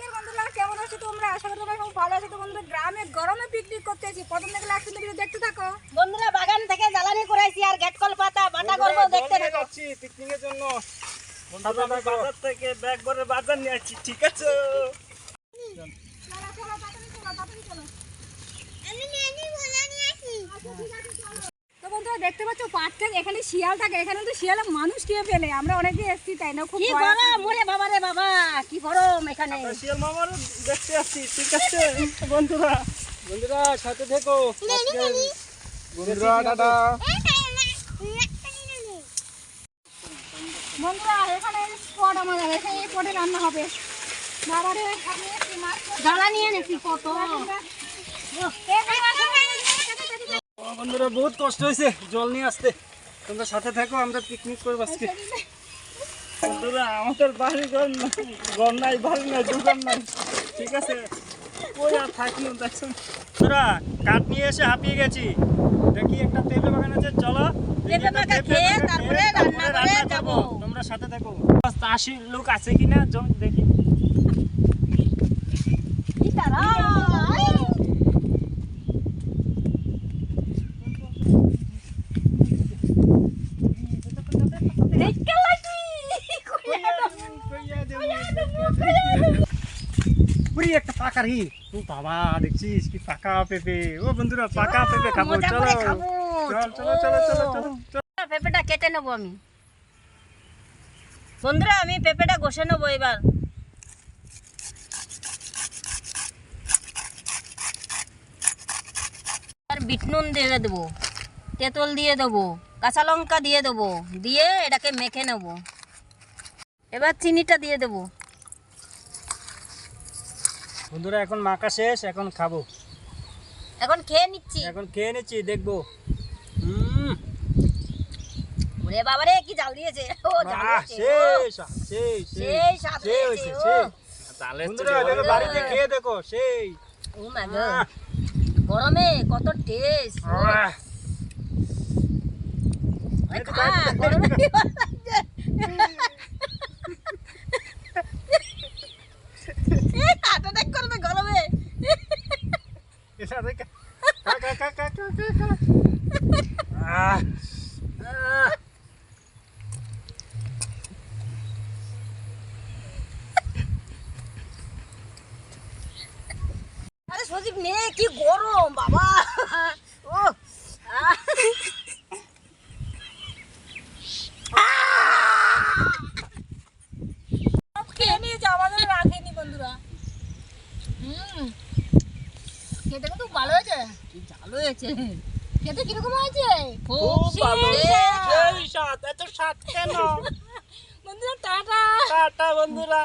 নমস্কার বন্ধুরা কেমন আছো তোমরা? আশা করি তোমরা খুব ভালো আছো। তো বন্ধুরা গ্রামে গরমে পিকনিক করতে এসেছি। প্রথম থেকে লাস্ট পর্যন্ত ভিডিও দেখতে থাকো। বন্ধুরা বাগান থেকে জ্বালানি করাইছি আর গেট কল পাতা বাটা করব দেখতে থাকো। যাচ্ছি পিকনিকের জন্য। বন্ধুরা আমি বাজার থেকে ব্যাগ ভরে বাজার নিয়ে আসছি ঠিক আছে চলো চলো তাড়াতাড়ি চলো তাড়াতাড়ি চলো তো বন্ধুরা দেখতে পাচ্ছ পাট থেকে এখানে শিয়াল থাকে এখানে তো শিয়ালে মানুষ খেয়ে ফেলে আমরা অনেকে এসেছি তাই না খুব গরম ওরে বাবা রে বাবা কি গরম এখানে। শিয়াল মামার দেখতে আসছি ঠিক আছে? বন্ধুরা বন্ধুরা সাথে থেকো। বন্ধুরা টাটা। বন্ধুরা এখানে স্পট আমাদের এখানে এই স্পটে রান্না হবে। বাবারে একটু মাছ। এনেছি কত ও। বন্ধুরা বহুত কষ্ট হয়েছে জল নিয়ে আসতে। তোমরা সাথে থাকো আমরা পিকনিক করব আজকে। বন্ধুরা আমাদের বাড়ি ঘর নাই ঘর নাই বাড়ি নাই দোকান নাই। ঠিক আছে? ওই আর থাকি দেখছ বন্ধুরা কাঠ নিয়ে এসে হাঁপিয়ে গেছি। দেখি একটা পেঁপে বাগান আছে চলো। তারপরে রান্না করে যাব। তোমরা সাথে থাকো। আশি লোক আছে কিনা? দেখি কি তারা দেখতে লাগি পুরি একটা পাকা রি। ও বাবা দেখছিস কি পাকা পেঁপে? ও বন্ধুরা পাকা পেঁপে খাব চলো। চল চলো চলো চলো চলো চলো। পেঁপেটা কেটে নেব আমি। বন্ধুরা আমি পেঁপেটা ঘষে নেব এবার। আর বিট নুন দিয়ে দেবো। তেঁতুল দিয়ে দেবো কাঁচা লঙ্কা দিয়ে দেবো দিয়ে এটাকে মেখে নেব। এবার চিনিটা দিয়ে দেবো। বন্ধুরা এখন মাখা শেষ এখন খাব। এখন খেয়ে নিচ্ছি। এখন খেয়ে নিচ্ছি দেখব। হুম ওরে বাবারে কি জাল দিয়েছে। ও জাল। সেই বন্ধুরা বাড়িতে খেয়ে দেখো ও মা গরমে কত টেস্ট সজীব নে কি গরম বাবা ও আহ। সব খেয়ে নিয়েছে আমাদের রাখেনি বন্ধুরা হুম খেতে খুব ভালো হয়েছে। কি হয়েছে। খেতে কীরকম হয়েছে? খুব ভালো। সেই স্বাদ এত স্বাদ কেন? বন্ধুরা টাটা। টাটা বন্ধুরা।